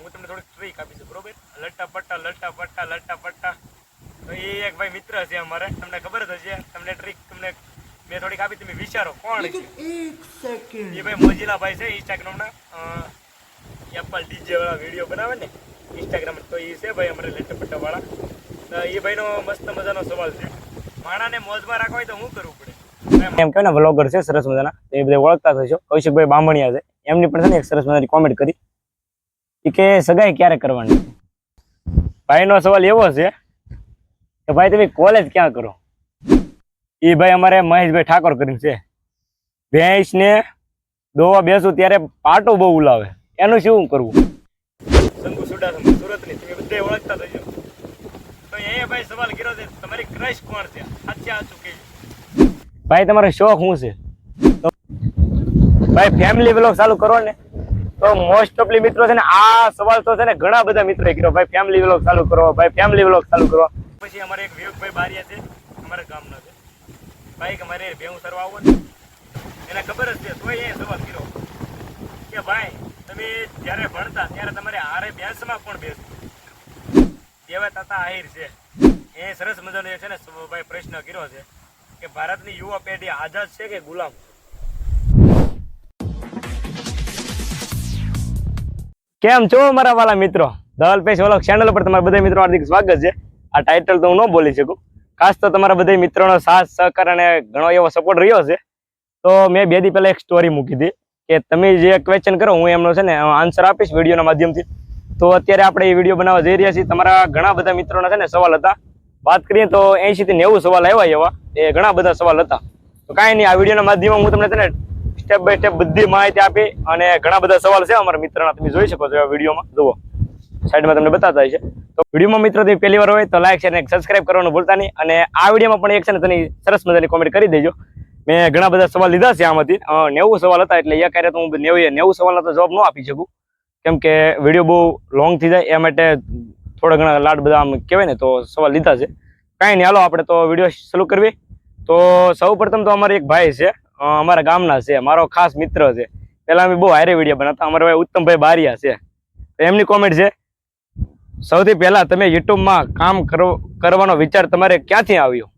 હું તમને થોડીક ટ્રીક આપી દઉં બરોબર? લટ્ટા પટ્ટા લટ્ટા પટ્ટા લટ્ટા પટ્ટા. તો એ એક ભાઈ મિત્ર છે અમારે તમને ખબર જ હશે. તમને ટ્રીક તમને મેં થોડીક આપી તમે વિચારો કોણ છે? એ ભાઈ મોજીલા ભાઈ છે ઇન્સ્ટાગ્રામના એપલ ડીજે વાળા વીડિયો બનાવે ને ઇન્સ્ટાગ્રામ તો એ છે ભાઈ અમારે લટ્ટા પટ્ટા વાળા. તો એ ભાઈનો મસ્ત મજાનો સવાલ છે. માણાને મોજમાં રાખવા હોય તો શું કરવું પડે? એમ કહે ને વ્લોગર છે સરસ મજાના. એ બધા ઓળખતા થશો. કૌશિકભાઈ બામણિયા છે. એમની પણ છે ને એક સરસ મજાની કોમેન્ટ કરી. એ કે સગાઈ ક્યારે કરવાની? ભાઈનો સવાલ એવો છે કે ભાઈ તમે કોલેજ ક્યાં કરો? એ ભાઈ અમારે મહેશભાઈ ઠાકોર કરીને છે. ભેંસ ને દોવા બેસું ત્યારે પાટો બહુ ઉલાવે. એનું શું કરવું? સંગુ સુડાસમ સુરતની તમે બધે ઓળખતા થશો તો એ ભાઈ સવાલ કર્યો છે તમારી ક્રશ કોણ છે? સાચે સાચું કે ભાઈ તમારો શોખ શું છે? ભાઈ ફેમિલી બ્લોગ ચાલુ કરો ને. તો મોસ્ટ ઓફલી મિત્રો છે ને આ સવાલ તો છે ને ઘણા બધા મિત્રો કર્યો. ભાઈ ફેમિલી બ્લોગ ચાલુ કરો. ભાઈ ફેમિલી બ્લોગ ચાલુ કરો. પછી અમારે એક વિવેકભાઈ બારિયા છે. અમારા ગામના છે. ભાઈ કે મારે ભેવું સરવા આવો ને. એને ખબર જ છે. તોય એ સવાલ કર્યો કે ભાઈ, તમે જ્યારે ભણતા ત્યારે તમારે હારે બેસમાં કોણ બેસતું દેવા તાતા આહિર છે. એ સરસ મજાનો છે ને ભાઈ, પ્રશ્ન કર્યો છે કે ભારતની યુવા પેઢી આઝાદ છે કે ગુલામ? કેમ છો મારા વાલા મિત્રો? ધવલ પેશ ઓલખ ચેનલ પર તમારા બધા મિત્રો હાર્દિક સ્વાગત છે. આ ટાઇટલ તો હું ન બોલી શકું. ખાસ તો તમારા બધા મિત્રોનો સાથ, સહકાર અને ઘણો એવો સપોર્ટ રહ્યો છે. તો મેં બે દી પહેલા એક સ્ટોરી મૂકી હતી કે તમે જે ક્વેશ્ચન કરો, હું એમનો છે ને આન્સર આપીશ વિડીયોના માધ્યમથી. તો અત્યારે આપણે એ વીડિયો બનાવવા જઈ રહ્યા છીએ. તમારા ઘણા બધા મિત્રોના છે ને સવાલ હતા. વાત કરીએ તો એંશીથી નેવું સવાલ આવ્યા એવા. એ ઘણા બધા સવાલ હતા. તો કાંઈ નહીં, આ વિડીયોના માધ્યમમાં હું તમને છે ને સ્ટેપ બાય સ્ટેપ બધી માહિતી આપી અને ઘણા બધા સવાલ છે અમારા મિત્રના. તમે જોઈ શકો છો વિડીયોમાં. જુઓ. સાઈડમાં તમને બતાતા છે તો વિડીયોમાં મિત્રો તમે પહેલી વાર હોય તો લાઈક છે અને સબસ્ક્રાઇબ કરવાનું ભૂલતા નહીં. અને આ વિડીયોમાં પણ એક છે ને તેની સરસ મજાની કોમેન્ટ કરી દેજો. મેં ઘણા બધા સવાલ લીધા છે આમાંથી. નેવું સવાલ હતા એટલે એ કાર્ય તો હું નેવું નેવું સવાલના તો જવાબ ન આપી શકું. કેમ કે વીડિયો બહુ લોંગ થઈ જાય. એ માટે થોડા ઘણા લાડ બધા આમ કહેવાય ને તો સવાલ લીધા છે. કાંઈ નહીં. હાલો, આપણે તો વીડિયો શરૂ કરવી તો સૌ પ્રથમ તો અમારે એક ભાઈ છે. અમારા ગામના છે. મારો ખાસ મિત્ર છે. પેલા અમે બહુ હારે વીડિયો બનાવતા. અમારા ભાઈ ઉત્તમભાઈ બારિયા છે. તો એમની કોમેન્ટ છે, સૌથી પહેલા તમે યુટ્યુબમાં કામ કરો, કરવાનો વિચાર તમારે ક્યાંથી આવ્યો?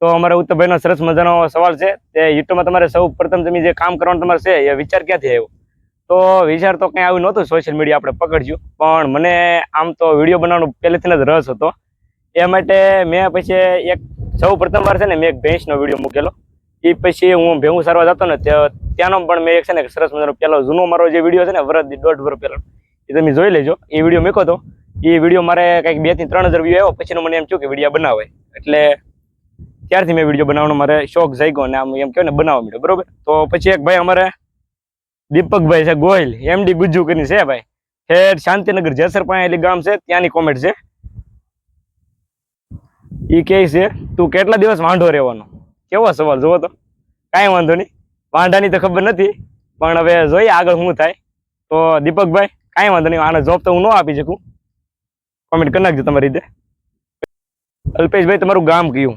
તો અમારા ઉત્તમભાઈનો સરસ મજાનો સવાલ છે. તે યુટ્યુબમાં તમારે સૌ પ્રથમ તમે જે કામ કરવાનું તમારે છે, એ વિચાર ક્યાંથી આવ્યો? તો વિચાર તો કંઈ આવ્યું નહોતું. સોશિયલ મીડિયા આપણે પકડ્યું પણ મને આમ તો વીડિયો બનાવવાનો પહેલેથી જ રસ હતો. એ માટે મેં પછી એક, સૌ પ્રથમવાર છે ને, મેં એક ભેંસનો વીડિયો મૂકેલો. એ પછી હું ભેગું સારવા જતો ને ત્યાંનો પણ મેં એક છે ને સરસ મજાનો પેલો જૂનો મારો જે વીડિયો છે ને, વરદ દોઢ વર્ષ પહેલો એ તમે જોઈ લેજો. એ વીડિયો મેકો તો એ વીડિયો મારે કંઈક બેથી ત્રણ હજાર વ્યૂ આવ્યો, પછીનો મને એમ થયું કે વીડિયો બનાવે. એટલે ત્યારથી મેં વીડિયો બનાવવાનો મારે શોખ જાગ્યો અને આમ એમ કહેવાય ને, બનાવવા મળ્યો બરોબર? તો પછી એક ભાઈ અમારે, દીપકભાઈ છે, ગોહિલ એમડી ગુજ્જુ કરીને છે ભાઈ. હેડ શાંતિનગર જેસર પાણી ગામ છે, ત્યાંની કોમેન્ટ છે. એ કહે છે, તું કેટલા દિવસ વાંઢો રહેવાનો? કેવો સવાલ જુઓ તો? કાંઈ વાંધો નહીં. વાંઢાની તો ખબર નથી, પણ હવે જોઈએ આગળ શું થાય. તો દીપકભાઈ, કાંઈ વાંધો નહીં, આને જોબ તો હું ન આપી શકું. કોમેન્ટ કરી નાખજો તમારી રીતે. અલ્પેશભાઈ, તમારું ગામ કયું?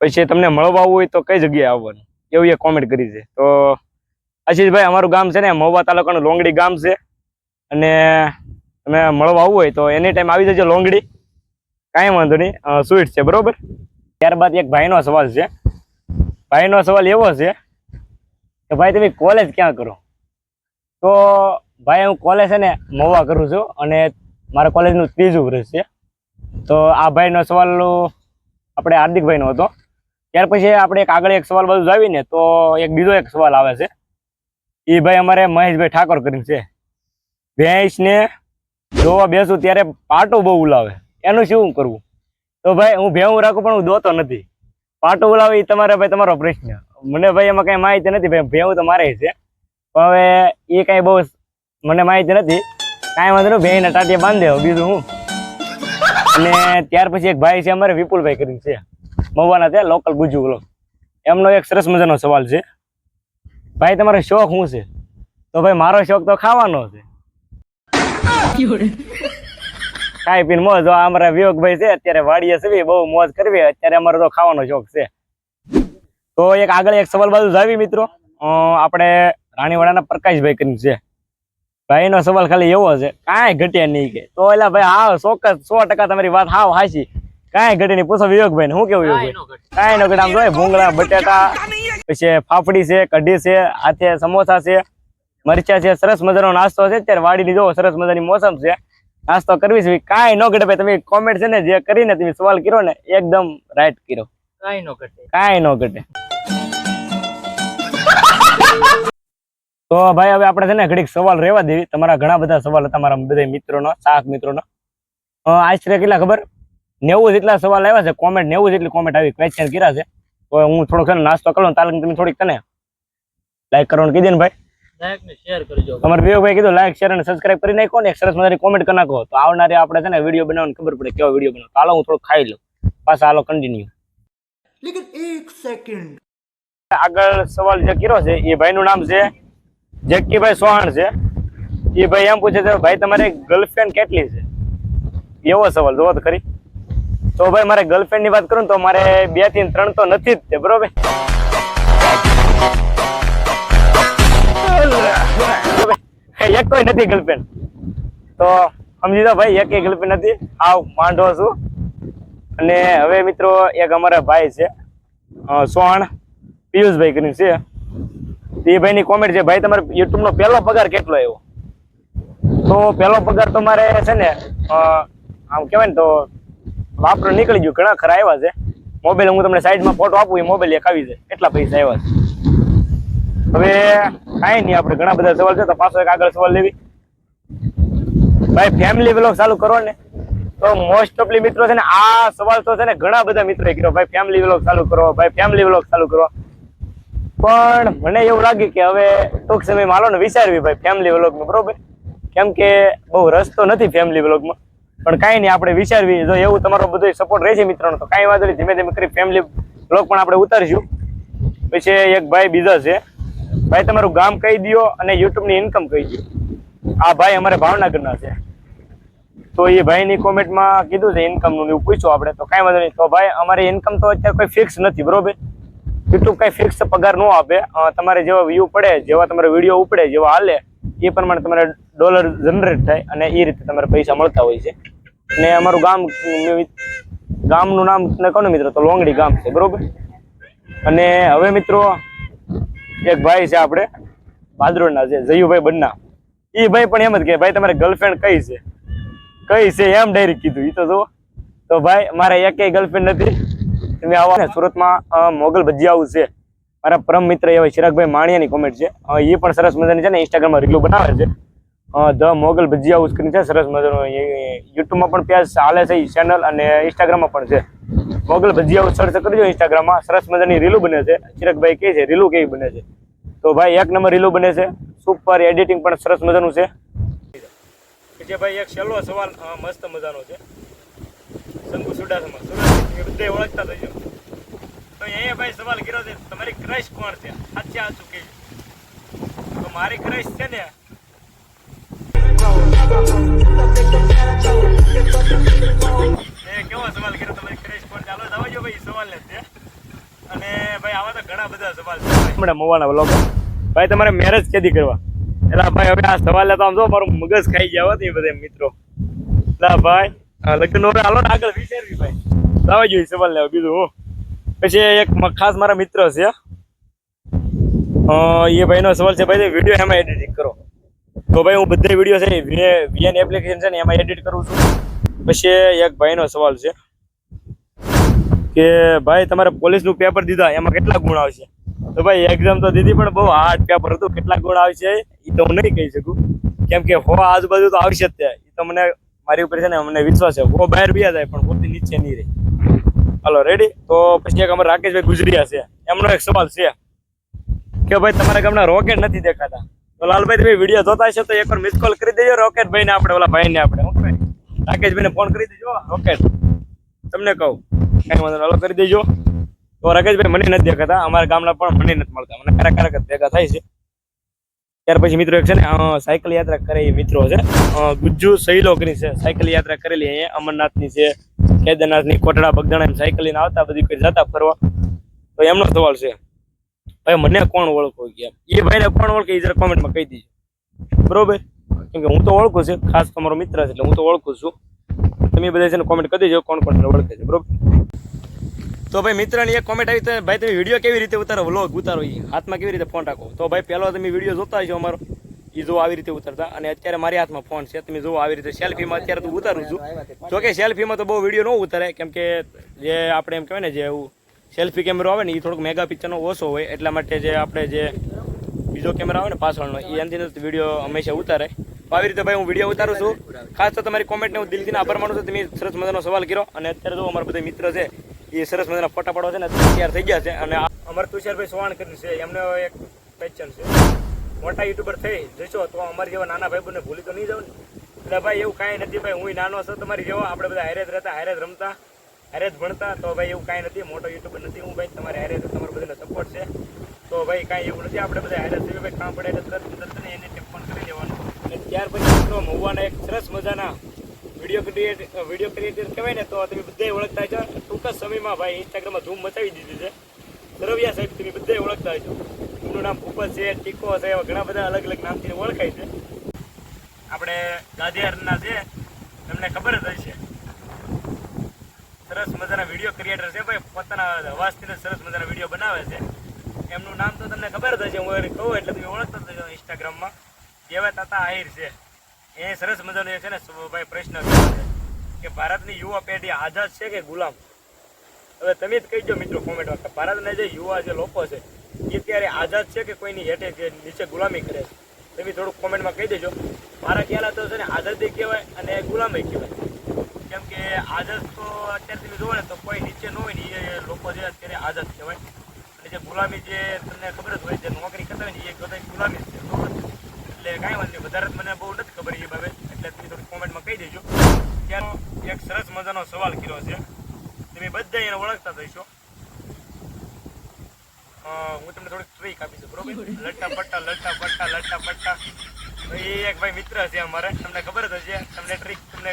પછી તમને મળવા આવવું હોય તો કઈ જગ્યાએ આવવાનું? એવું એ કોમેન્ટ કરી છે. તો આશીષભાઈ, અમારું ગામ છે ને, મહુવા તાલુકાનું લોંગડી ગામ છે. અને તમે મળવા આવવું હોય તો એની ટાઈમ આવી જજો લોંગડી. કાંઈ વાંધો નહીં. સ્વીટ છે, બરોબર? ત્યારબાદ એક ભાઈનો સવાલ છે. ભાઈનો સવાલ એવો છે કે, ભાઈ, તમે કોલેજ ક્યાં કરો? તો ભાઈ, હું કોલેજ છે ને મહુવા કરું છું અને મારા કોલેજનું ત્રીજું વર્ષ છે. તો આ ભાઈનો સવાલ આપણે હાર્દિકભાઈનો હતો. ત્યાર પછી આપણે એક આગળ એક સવાલ બધું આવીને તો એક બીજો એક સવાલ આવે છે. એ ભાઈ અમારે મહેશભાઈ ઠાકોર કરીને છે. ભેંસને જોવા બેસું ત્યારે પાટો બહુ ઉલાવે. એનું શું કરવું? તો ભાઈ, હું ભેવું રાખું, પણ હું દોતો નથી. પાટો બોલાવે એ તમારે ભાઈ તમારો પ્રશ્ન. મને ભાઈ એમાં કઈ માહિતી નથી, ભાઈ ભેવું તો મારે છે. પણ હવે એ કઈ બહુ મને માહિતી નથી. કાંઈ વાંધો નહીં ભેંને ટાટિયા બાંધી દેવો, બીજું હું. અને ત્યાર પછી એક ભાઈ છે અમારે, વિપુલભાઈ કરીને છે. મવાના છે, લોકલ ગુજુ લોક એમનો એક સરસ મજાનો સવાલ છે. ભાઈ, તમારો શોખ શું છે? તો ભાઈ, મારો શોખ તો ખાવાનો છે. ખાઈ પીને મોજ. જો અમારા વિવેકભાઈ છે અત્યારે વાડીએ સવી બહુ મોજ કરવી. અત્યારે અમારો તો ખાવાનો શોખ છે. તો એક આગળ એક સવાલ બાજુ જાવી મિત્રો. આપણે રાણીવાડાના પ્રકાશભાઈ કરીને છે. ભાઈનો સવાલ ખાલી એવો છે કાંઈ ઘટ્યા નહીં કે. તો એલા ભાઈ હા ચોક્કસ સો ટકા તમારી વાત હાવ હાચી. કાંઈ ઘટે નહીં. પૂછો વિવેકભાઈ શું કેવું વિવેકભાઈ? કાંઈ ન ઘટે. આમ જોઈએ ભૂંગળા બટેટા પછી ફાફડી છે કઢી છે હાથે સમોસા છે મરચા છે સરસ મજાનો નાસ્તો છે. અત્યારે વાડીની જોવો સરસ મજાની મોસમ છે. નાસ્તો કરવી છે. કાંઈ ન ઘટે ભાઈ તમે કોમેન્ટ છે ને જે કરીને તમે સવાલ કર્યો ને એકદમ રાઈટ કર્યો. કાંઈ નો ઘટે. કાંઈ ન ઘટે. તો ભાઈ હવે આપણે છે ને ઘડીક સવાલ રહેવા દેવી. તમારા ઘણા બધા સવાલ હતા મારા બધા મિત્રોનો સાત મિત્રોનો. આશરે કેટલા ખબર? નેવું જેટલા સવાલ આવ્યા છે. કોમેન્ટ નેવું જેટલી કોમેન્ટ આવી ક્વેશ્ચન કર્યા છે. તો હું થોડોક નાસ્તો કરું તાલક તમે થોડીક તને લાઈક કરવાનું કીધી ને ભાઈ. અમારે વિવેક ભાઈ કીધું લાઈક શેર અને સબસ્ક્રાઇબ કરી નાખો ને એક સરસ મજાની કોમેન્ટ કરી નાખો. તો આવનારી આપણે છે ને વીડિયો બનાવવાની ખબર પડે કેવો વીડિયો બનાવો હાલો હું થોડો ખાઈ લઉં. પાછા હાલો કન્ટિન્યુ લેકિન એક સેકન્ડ આગળ સવાલ જે કર્યો છે એ ભાઈનું નામ છે જેકીભાઈ સોહાણ છે. એ ભાઈ એમ પૂછે છે ભાઈ તમારી ગર્લફ્રેન્ડ કેટલી છે? એવો સવાલ જોવો તો ખરી. તો ભાઈ મારે ગર્લફ્રેન્ડની વાત કરું તો મારે બેથી ત્રણ તો નથી જ તે બરોબર? એક કોઈ નથી ગર્લફ્રેન્ડ તો સમજી દો ભાઈ એક ગર્લફ્રેન્ડ નથી. આવ, માંડો છું. અને હવે મિત્રો, એક અમારા ભાઈ છે. સોહણ, પિયુષભાઈ કરીને છે. તે ભાઈની કોમેન્ટ છે, ભાઈ, તમારે યુટ્યુબનો પહેલો પગાર કેટલો આવ્યો? તો પહેલો પગાર તો મારે છે ને આમ કહેવાય ને તો વાપરો, નીકળી ગયું. ઘણા ખરા આવ્યા છે. મોબાઈલ હું તમને સાઈડમાં ફોટો આપું, એ મોબાઈલ એક આવી જાય. એટલા પૈસા આવ્યા છે? હવે કાંઈ નહીં, આપણે ઘણા બધા સવાલ છે, તો પાછો એક આગળ સવાલ લેવી. ભાઈ ફેમિલી વ્લોગ ચાલુ કરો ને. તો મોસ્ટ ઓફલી મિત્રો છે ને, આ સવાલ તો છે ને ઘણા બધા મિત્રોએ કર્યો. ભાઈ ફેમિલી વ્લોગ ચાલુ કરો, ભાઈ ફેમિલી વ્લોગ ચાલુ કરો. પણ મને એવું લાગ્યું કે હવે ટૂંક સમયમાં હાલો ને વિચારવી ભાઈ ફેમિલી વ્લોગનું બરોબર? કેમ કે બહુ રસ તો નથી ફેમિલી વ્લોગમાં પણ કાંઈ નહીં, આપણે વિચારવી. જો એવું તમારો બધો સપોર્ટ રહેશે મિત્રોનો, તો કાંઈ વાંધો નહીં. ધીમે ધીમે કરી ફેમિલી વ્લોગ પણ આપણે ઉતારીશું. પછી એક ભાઈ બીજા છે. ભાઈ, તમારું ગામ કહી દો અને યુટ્યુબની ઇન્કમ કહી દો આ ભાઈ અમારે ભાવનગરના છે. તો એ ભાઈની કોમેન્ટમાં કીધું છે ઇન્કમનું એવું પૂછ્યું આપણે. તો કાંઈ વાંધો નહીં. તો ભાઈ, અમારી ઇન્કમ તો અત્યારે કોઈ ફિક્સ નથી, બરોબર? યુટ્યુબ કાંઈ ફિક્સ પગાર ન આપે. તમારે જેવા વ્યૂ પડે, જેવા તમારે વીડિયો ઉપડે, જેવા હાલે, એ પ્રમાણે તમારે ડોલર જનરેટ થાય અને એ રીતે તમારે પૈસા મળતા હોય છે. ને અમારું ગામ, ગામનું નામ તમને કહું ને મિત્રો, તો લોંગડી ગામ છે, બરોબર? અને હવે મિત્રો એક ભાઈ છે આપણે ભાદરોડના છે જયુભાઈ બન્ના. એ ભાઈ પણ એમ જ કે, ભાઈ, તમારે ગર્લફ્રેન્ડ કઈ છે? કઈ છે એમ ડાયરેક્ટ કીધું. એ તો જુઓ. તો ભાઈ, મારે એકેય ગર્લફ્રેન્ડ નથી. તમે આવો સુરતમાં મોગલ ભજીયાઉ છે. મારા પરમ મિત્ર એવા ચિરાગભાઈ માણિયાની કોમેન્ટ છે. એ પણ સરસ મજાની છે ને ઇન્સ્ટાગ્રામમાં રીલો બનાવે છે. ધ મોગલ ભજીયા હાઉસ કરીને છે, સરસ મજાનો. યુટ્યુબમાં પણ પેજ ચાલે છે ચેનલ અને ઇન્સ્ટાગ્રામમાં પણ છે. મોગલ ભજીયા હાઉસ સર્ચ કરજો ઇન્સ્ટાગ્રામમાં સરસ મજાની રીલું બને છે. ચિરકભાઈ કહે છે, રીલું કેવી બને છે? તો ભાઈ, એક નંબર રીલું બને છે. સુપર એડિટિંગ પણ સરસ મજાનું છે. જે ભાઈ એક છેલ્લો સવાલ મસ્ત મજાનો છે. શંકુ સુડાસમાં. સુરત બધે ઓળખતા થઈજો તો અહીંયા ભાઈ સવાલ કર્યો છે, તમારી ક્રશ કોણ છે? સાચી આ કે તો મારી ક્રશ છે ને? હમણાં મોવાના વ્લોગ ભાઈ, તમારે મેરેજ કેદી કરવા? એટલે ભાઈ, હવે આ સવાલ લેતા આમ જો, મારું મગજ ખાઈ ગયા હોત બધા મિત્રો. લા ભાઈ લગ્ન હવે હાલો ને આગળ વિચારવી ભાઈ. લાવા જોઈએ સવાલ લેવા બીજું, હું. પછી એક ખાસ મારા મિત્ર છે એ ભાઈનો સવાલ છે, ભાઈ વીડિયો એમાં એડિટિંગ કરો. તો ભાઈ, હું બધા વીડિયો છે વીએન એપ્લિકેશન છે ને એમાં એડિટ કરું છું. પછી એક ભાઈનો સવાલ છે કે, ભાઈ, તમારે પોલીસનું પેપર દીધા, એમાં કેટલા ગુણ આવશે? તો ભાઈ એક્ઝામ તો દીધી, પણ બહુ હાર્ડ પેપર હતું. કેટલા ગુણ આવશે એ તો હું નહીં કહી શકું. કેમ કે હો આજુબાજુ તો આવશે જ ત્યાં એ તો મને, મારી ઉપર છે ને મને વિશ્વાસ છે. હો, બહાર બી જાય, પણ પોતે નીચે નહીં રહે. હાલો રેડી તો પછી એક અમારા રાકેશભાઈ ગુજરીયા છે. એમનો એક સવાલ છે. કે ભાઈ, તમારા ગામના રોકેટ નથી દેખાતા? તો લાલભાઈ, તમે વીડિયો જોતા છે તો એકવાર મિસ કોલ કરી દેજો રોકેટ ભાઈને આપણે, ઓલા ભાઈને આપણે કહેવાય રાકેશભાઈને ફોન કરી દેજો, રોકેટ. તમને કહું. કઈ વાંધો હાલો, કરી દેજો. તો રાકેશભાઈ મને નથી દેખાતા, અમારા ગામના પણ મને નથી મળતા. મને ક્યારેક ભેગા થાય છે. ત્યાર પછી મિત્રો એક છે ને સાયકલ યાત્રા કરે મિત્રો છે. ગુજ્જુ સહીલો છે. સાયકલ યાત્રા કરેલી અહીંયા, અમરનાથની છે, કેદારનાથની, કોટડા, બગદાણા એમ સાયકલ લઈને આવતા, બધી કોઈ જતા ફરવા. તો એમનો સવાલ છે, ભાઈ, મને કોણ ઓળખો? ગયા એ ભાઈને કોણ ઓળખે એ જરા કોમેન્ટમાં કહી દીજો. બરોબર? કેમ કે હું તો ઓળખું છું. ખાસ તમારો મિત્ર છે એટલે હું તો ઓળખું છું. તમે બધા છે ને કોમેન્ટ કરી દેજો કોણ કોણ ઓળખે છે. બરોબર? તો ભાઈ મિત્રની એક કોમેન્ટ આવી ભાઈ તમે વીડિયો કેવી રીતે ઉતારો? વ્લોગ ઉતારો એ હાથમાં કેવી રીતે ફોન રાખો? તો ભાઈ પહેલો તમે વીડિયો જોતા હશો અમારો. એ જો આવી રીતે ઉતારતા. અને અત્યારે મારી હાથમાં ફોન છે. તમે જુઓ આવી રીતે સેલ્ફીમાં અત્યારે તો ઉતારું છું. જો કે સેલ્ફીમાં તો બહુ વીડિયો ન ઉતારે કેમ કે જે આપણે એમ કહેવાય ને જે એવું સેલ્ફી કેમેરો આવે ને એ થોડોક મેગા પિક્ચરનો ઓછો હોય. એટલા માટે જે આપણે જે બીજો કેમેરા આવે ને પાછળનો એ અંદરનો વીડિયો હંમેશા ઉતારે આવી રીતે ભાઈ હું વીડિયો ઉતારું છું. ખાસ તો તમારી કોમેન્ટને હું દિલથી આભાર માનું છું. તમે સરસ મજાનો સવાલ કર્યો. અને અત્યારે જો અમારા બધા મિત્ર છે એ સરસ મજાના ફોટા પાડવા છે ને તૈયાર થઈ ગયા છે. અને અમારે તુષારભાઈ સોવાણ કરી છે. એમને એક પેચન છે. મોટા યુટ્યુબર થઈ જશો તો અમારી જેવા નાના ભાઈ ભૂલી તો નહીં જાવ ને. એટલે ભાઈ એવું કાંઈ નથી ભાઈ, હું નાનો છું, તમારી જેવો. આપણે બધા હારે રહેતા, હારે જ રમતા, હારે ભણતા. તો ભાઈ એવું કાંઈ નથી, મોટો યુટ્યુબર નથી હું ભાઈ, તમારે હારે તમારા બધાનો સપોર્ટ છે. તો ભાઈ કાંઈ એવું નથી, આપણે બધા હારે જ ભાઈ કામ પડે એટલે તરત તરત એને ટેપ પણ કરી દેવાનું અને ત્યાર પછી મિત્રો મહુવાના એક સરસ મજાના વીડિયો ક્રિએટ વીડિયો ક્રિએટર કહેવાય ને, તો તમે બધા ઓળખતા છો ટૂંક સમયમાં ભાઈ ઇન્સ્ટાગ્રામમાં ધૂમ મચાવી દીધી છે. સરવિયા સાહેબ તમે બધે ઓળખતા છો એમનું નામ ભૂપત છે, ટીકો છે, એવા ઘણા બધા અલગ અલગ નામથી ઓળખાય છે. આપણે ગાંધીહારના છે. તમને ખબર જ હશે. સરસ મજાના વીડિયો ક્રિએટર છે ભાઈ. પોતાના અવાજથી સરસ મજાના વીડિયો બનાવે છે. એમનું નામ તો તમને ખબર જ હશે, હું કહું એટલે તમે ઓળખતા જ હશો ઇન્સ્ટાગ્રામમાં જેવા તાતા આહિર છે. એ સરસ મજાનો એ છે ને ભાઈ પ્રશ્ન છે કે ભારતની યુવા પેઢી આઝાદ છે કે ગુલામ? હવે તમે જ કહીજો મિત્રો કોમેન્ટમાં કે ભારતના જે યુવા જે લોકો છે, એ અત્યારે આઝાદ છે કે કોઈની હેઠે કે નીચે ગુલામી કરે છે? તમે થોડુંક કોમેન્ટમાં કહી દેજો. મારા ખ્યાલ તો છે ને આઝાદી કહેવાય અને ગુલામી કહેવાય. કેમ કે આઝાદ તો અત્યારે તમે જોવો ને તો કોઈ નીચે ન હોય ને એ લોકો જે અત્યારે આઝાદ કહેવાય. અને જે ગુલામી જે તમને ખબર જ હોય, જે નોકરી કરતા હોય ને એ બધા ગુલામી જ છે. કાંઈ વાંધો વધારે મને બહુ નથી ખબર એ બાબત. એટલે તમે થોડી કોમેન્ટમાં કહી દેજો. ત્યાંનો એક સરસ મજાનો સવાલ કર્યો છે. તમે બધા એને ઓળખતા થઈશો હું તમને થોડીક ટ્રીક આપી છું બરોબર? લટ્ટા પટ્ટા લટ્ટા પટ્ટા લટ્ટા પટ્ટા એ એક ભાઈ મિત્ર છે અમારે. તમને ખબર જ હશે. તમને ટ્રીક તમને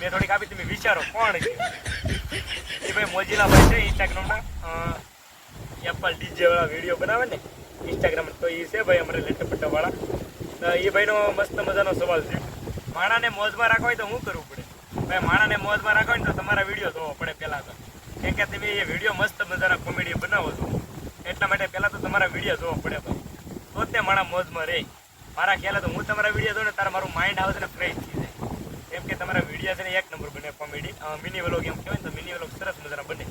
મેં થોડીક આપી, તમે વિચારો કોણ છે. એ ભાઈ મોજીલા ભાઈ છે ઇન્સ્ટાગ્રામના એપલ ડીજે વાળા વીડિયો બનાવે ને ઇન્સ્ટાગ્રામ તો એ છે ભાઈ અમારે લટ્ટા પટ્ટા વાળા તો એ ભાઈનો મસ્ત મજાનો સવાલ છે માણાને મોજમાં રાખવા હોય તો શું કરવું પડે? ભાઈ, માણાને મોજમાં રાખવા હોય તો તમારા વીડિયો જોવો પડે પહેલાં તો. કેમ કે તમે એ વીડિયો મસ્ત મજાના કોમેડી બનાવો છો. એટલા માટે પહેલાં તો તમારા વીડિયો જોવો પડે ભાઈ. તો તે માણા મોજમાં રહે. મારા ખ્યાલ તો હું તમારા વીડિયો જોઉં ને તારા મારું માઇન્ડ આવે ને ફ્રેશ થઈ જાય. કેમ કે તમારા વીડિયો છે ને એક નંબર બને કોમેડી મિની વ્લોગ એમ કહેવાય તો મિની વ્લોગ સરસ મજાના બને.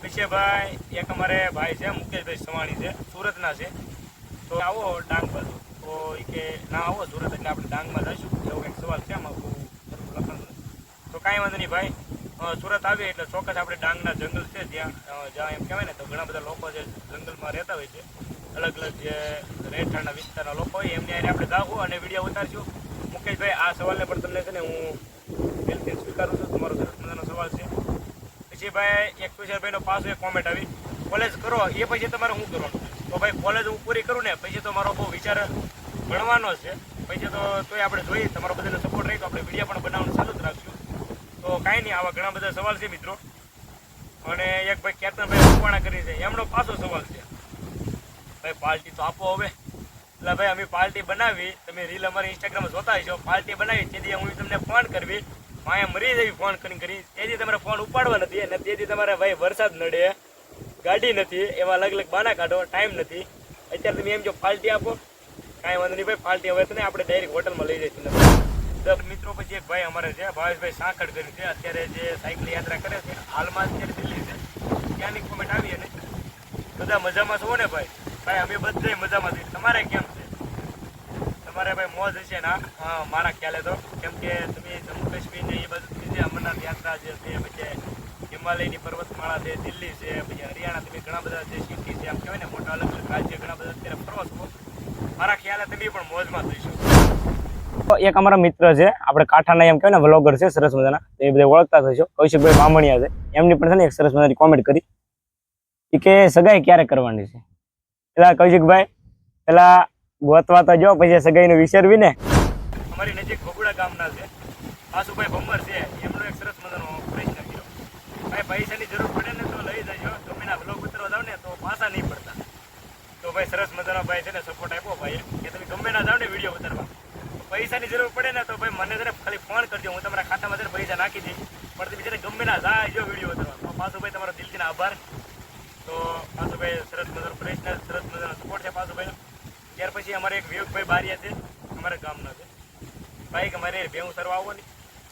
પછી ભાઈ, એક અમારે ભાઈ છે, મુકેશભાઈ સવાણી છે. સુરતના છે. તો આવો ડાંગ બાજુ. તો એ કે ના આવો સુરત એટલે આપણે ડાંગમાં જઈશું. એવો કંઈક સવાલ છે આમાં બહુ સરખું તો કાંઈ વાંધો નહીં ભાઈ. સુરત આવીએ એટલે ચોક્કસ આપણે ડાંગના જંગલ છે ત્યાં જ્યાં એમ કહેવાય ને તો ઘણા બધા લોકો જે જંગલમાં રહેતા હોય છે, અલગ અલગ જે રહેઠાણના વિસ્તારના લોકો હોય, એમની આપણે જાવું અને વીડિયો ઉતારશું મુકેશભાઈ, આ સવાલને પણ તમને છે ને હું દિલથી સ્વીકારું છું. તમારો સરસ મજાનો સવાલ છે. પછી ભાઈ, એક ભાઈનો પાછો એક કોમેન્ટ આવી. કોલેજ કરો, એ પછી તમારે શું કરવાનું? તો ભાઈ કોલેજ હું પૂરી કરું ને, પછી તો મારો બહુ વિચાર ભણવાનો છે. પછી તો તોય આપણે જોઈએ, તમારો બધાનો સપોર્ટ રહી તો આપણે વીડિયો પણ બનાવવાનું ચાલુ જ રાખશું. તો કાંઈ નહીં, આવા ઘણા બધા સવાલ છે મિત્રો. અને એક ભાઈ કેતનભાઈ મકવાણા કરી છે. એમનો પાછો સવાલ છે. ભાઈ, પાર્ટી તો આપો હવે. એટલે ભાઈ, અમે પાર્ટી બનાવી, તમે રીલ અમારી ઇન્સ્ટાગ્રામમાં જોતા હશો. પાર્ટી બનાવી, તેથી હું તમને ફોન કરવી. માયા મરી જવી ફોન કરી કરી. તેથી તમારે ફોન ઉપાડવા નથી અને તેથી તમારે ભાઈ વરસાદ નડે. ગાડી નથી, એવા અલગ અલગ બાના કાઢો. ટાઈમ નથી. અત્યારે તમે એમ જો પાર્ટી આપો. કાંઈ વાંધો નહીં ભાઈ પાર્ટી હવે ને આપણે ડાયરેક્ટ હોટલમાં લઈ જઈશું. મિત્રો પછી એક ભાઈ અમારે છે, ભાવેશભાઈ સાંકળ કરી છે, અત્યારે જે સાયકલ યાત્રા કરે છે, હાલમાં અત્યારે દિલ્હી છે. ત્યાંની કોમેન્ટ આવી અને બધા મજામાં છો ને ભાઈ? ભાઈ, અમે બધા મજામાં છીએ. તમારે કેમ છે? તમારે ભાઈ મોજ હશે ના મારા ખ્યાલે તો. કેમ કે તમે જમ્મુ કાશ્મીર ને એ બધું જે અમરનાથ યાત્રા જે છે, પછી હિમાલયની પર્વતમાળા છે દિલ્હી છે પછી હરિયાણા તમે ઘણા બધા જે સિટી છે આમ કહેવાય ને મોટા અલગ અલગ રાજ્ય ઘણા બધા અત્યારે ફરો છો મારા ખ્યાલે તમે પણ મોજમાં થઈશો એક અમારા મિત્ર છે આપણે કાંઠાના એમ કહેવાય ને વ્લોગર છે સરસ મજાના. એ બધા ઓળખતા થશો. કૌશિકભાઈ બામણિયા છે. એમની પણ છે ને એક સરસ મજાની કોમેન્ટ કરી. કે સગાઈ ક્યારે કરવાની છે? પેલા કૌશિકભાઈ પેલા ગોતવા તો જો પછી સગાઈનું વિચારવી ને અમારી નજીક ભગુડા ગામના છે. આસુભાઈ ભમ્મર છે એમનો એક સરસ મજાનો પ્રશ્ન કર્યો ભાઈ, પૈસાની જરૂર પડે ને તો લઈ જજો. ગમેના વ્લોગ ઉતરવા જાવ ને તો પાછા નહીં પડતા. તો ભાઈ, સરસ મજાનો ભાઈ છે ને સપોર્ટ આપ્યો ભાઈ કે તમે ગમે ના જાવ ને વીડિયો ઉતારવા. પૈસાની જરૂર પડે ને તો ભાઈ, મને છે ને ખાલી ફોન કરજો. હું તમારા ખાતામાં છે પૈસા નાખી દઈશ. પણ તમે જ્યારે ગમે ના જાય જો વીડિયો ઉતરવા. તો પાછું ભાઈ તમારો દિલથી આભાર. તો પાછું ભાઈ સરસ મજાનો પ્રયત્ન સરસ મજાનો સપોર્ટ છે પાછું ભાઈ ત્યાર પછી અમારે એક વિવેકભાઈ બારિયા છે. અમારા ગામના છે. ભાઈ કે મારે ભેવું સરવા આવો ને.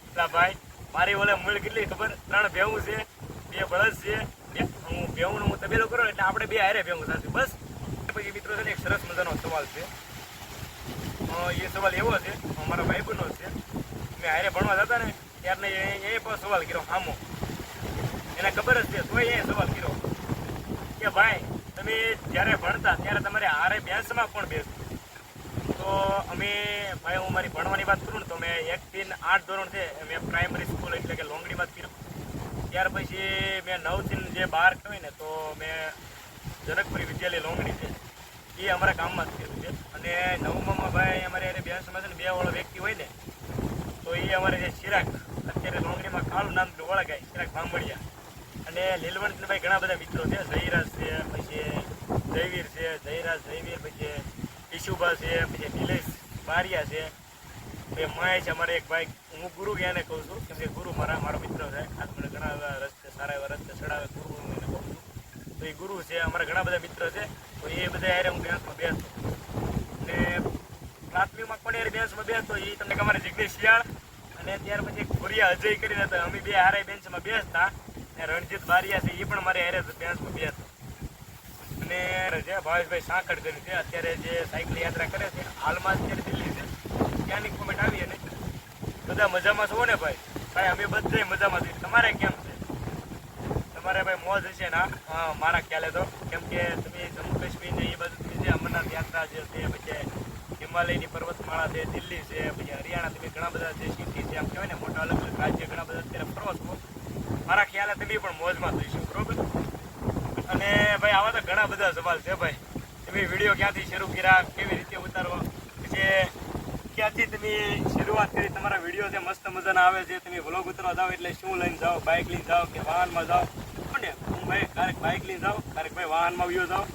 એટલે ભાઈ, મારી ઓલે મૂળ કેટલી ખબર? ત્રણ ભેવું છે. બે બળદ છે. હું ભેહું હું તબેલો કરો એટલે આપણે બે હારે ભેહું થશે બસ. પછી મિત્રો છે ને એક સરસ મજાનો સવાલ છે. એ સવાલ એવો છે, અમારા ભાઈબંધનો છે. મેં હારે ભણવા જતા ને, ત્યારને એ પણ સવાલ કર્યો, હામો. એને ખબર જ છે તો એ સવાલ કર્યો. કે ભાઈ, તમે જ્યારે ભણતા ત્યારે તમારે હારે બેસમાં કોણ બેસતું તો અમે, ભાઈ, હું મારી ભણવાની વાત કરું ને તો મેં એકથી આઠ ધોરણ છે, મેં પ્રાઇમરી સ્કૂલ એટલે કે લોંગડીમાં જ કર્યું ત્યાર પછી મેં નવથી જે બાર કહેવાય ને તો મેં જનકપુરી વિદ્યાલય લોંગડી છે. એ અમારા ગામમાં જ કર્યું છે. અને નવમામાં ભાઈ અમારે એને બેસમાં છે ને બે વાળો વ્યક્તિ હોય ને, તો એ અમારે જે ચિરાગ, અત્યારે લોંગડીમાં કાળું નામ ઓળખાય ચિરાગ ભાંભળિયા અને લીલવંતભાઈ ઘણા બધા મિત્રો છે. જયરાજ છે, પછી જયવીર છે, જયરાજ, જયવીર, પછી ઈશુભા છે, પછી નિલેશ બારિયા છે. પછી મહેશ અમારે એક ભાઈ. હું ગુરુ જ્ઞાને કહું છું, કેમ કે ગુરુ મારા, મારો મિત્ર છે. ઘણા એવા રસ્તે, સારા એવા રસ્તે ચડાવે ગુરુ એને કહું તો એ ગુરુ છે, અમારા ઘણા બધા મિત્ર છે, તો એ બધા હારે હું બેન્સમાં બેસતો. અને પ્રાથમિકમાં પણ યાર બેન્ચમાં બેસતો, એ તમને અમારે જગદીશ શિયાળ. અને ત્યાર પછી ખોરિયા અજય કરીને હતા, અમે બે હારે બેન્ચમાં બેસતા. અને રણજીત બારિયા છે, એ પણ મારે હારે બેન્ચમાં બેસતો. અને જે ભાવેશભાઈ સાંકળ કરી છે, અત્યારે જે સાયકલ યાત્રા કરે છે, હાલમાં અત્યારે દિલ્હી છે. ત્યાંની કોમેન્ટ આવી અને બધા મજામાં છો ને ભાઈ? ભાઈ, અમે બધે મજામાં છીએ. તમારે કેમ છે? તમારે ભાઈ મોજ હશે ને મારા ખ્યાલે તો. કેમ કે તમે જમ્મુ કાશ્મીર ને એ બધું જે અમરનાથ યાત્રા જે છે, પછી હિમાલયની પર્વતમાળા છે, દિલ્હી છે, પછી હરિયાણા, તમે ઘણા બધા જે સિટી છે, આમ કહેવાય ને, મોટા અલગ અલગ રાજ્ય ઘણા બધા અત્યારે ફરો છો. મારા ખ્યાલે તમે પણ મોજમાં થઈશું બરોબર? અને ભાઈ, આવા તો ઘણા બધા સવાલ છે, ભાઈ. તમે વીડિયો ક્યાંથી શરૂ કર્યા, કેવી રીતે ઉતારવા? પછી ક્યાંથી તમે શરૂઆત કરી? તમારા વીડિયો જે મસ્ત મજાના આવે છે. તમે વ્લોગ ઉતરવા જાઓ એટલે શું લઈને જાઓ? બાઇક લઈને જાઓ કે વાહનમાં જાઓ? હું ભાઈ ક્યારેક બાઇક લઈને જાઓ, ક્યારેક ભાઈ વાહનમાં વ્યૂ જાઓ.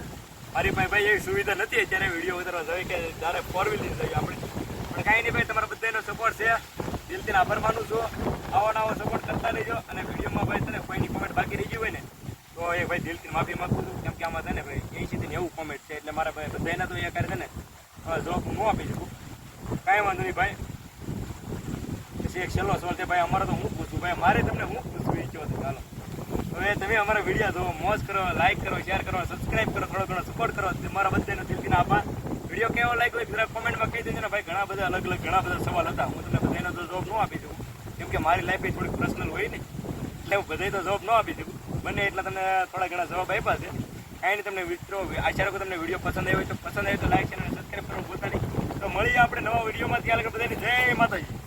મારી પાસે ભાઈ એવી સુવિધા નથી, અત્યારે વીડિયો ઉતરવા જોઈએ કે જ્યારે ફોર વ્હીલ લઈને જઈએ આપણે. પણ કાંઈ નહીં ભાઈ, તમારા બધાનો સપોર્ટ છે. દિલથી આભાર માનું છું. આવો નવો સપોર્ટ કરતા રહેજો અને વિડીયોમાં ભાઈ તને કોઈની કોમેન્ટ બાકી રહી ગઈ હોય ને, તો એ ભાઈ દિલથી માફી માગું છું. કેમ કે આમાં છે ને ભાઈ એંશી થી નેવું કોમેન્ટ છે, એટલે મારા ભાઈ બધાને તો એ કરે છે ને. જોબ હું ન આપી શકું? કાંઈ વાંધો નહીં ભાઈ. પછી એક છેલ્લો સવાલ છે, ભાઈ, અમારે તો હું પૂછું? ભાઈ, મારે તમને હું પૂછવું ઈચ્છો કહો ચાલો. હવે તમે અમારા વીડિયો જો મોજ કરો લાઈક કરો શેર કરો સબસ્ક્રાઇબ કરો, થોડો ઘણો સપોર્ટ કરો. મારા બધાને દિલથી આભાર વીડિયો કેવો લાગ્યો જરા કોમેન્ટમાં કહી દેજો ને ભાઈ, ઘણા બધા અલગ અલગ, ઘણા બધા સવાલ હતા. હું તમને બધાનો તો જવાબ ન આપી શકું કેમ કે મારી લાઈફ થોડીક પર્સનલ હોય ને. એટલે હું બધાય તો જવાબ ન આપી શકું બને એટલે તમને થોડા ઘણા જવાબ આપ્યા છે. કાંઈ નહીં તમને મિત્રો આશા રાખો તમને વીડિયો પસંદ આવ્યો તો પસંદ આવ્યો તો લાઈક ચેનલ સબસ્ક્રાઈબ કરવાનું ભૂલતા નહીં તો મળીએ આપણે નવા વિડીયોમાં. ત્યાં લગે બધાની જય માતાજી.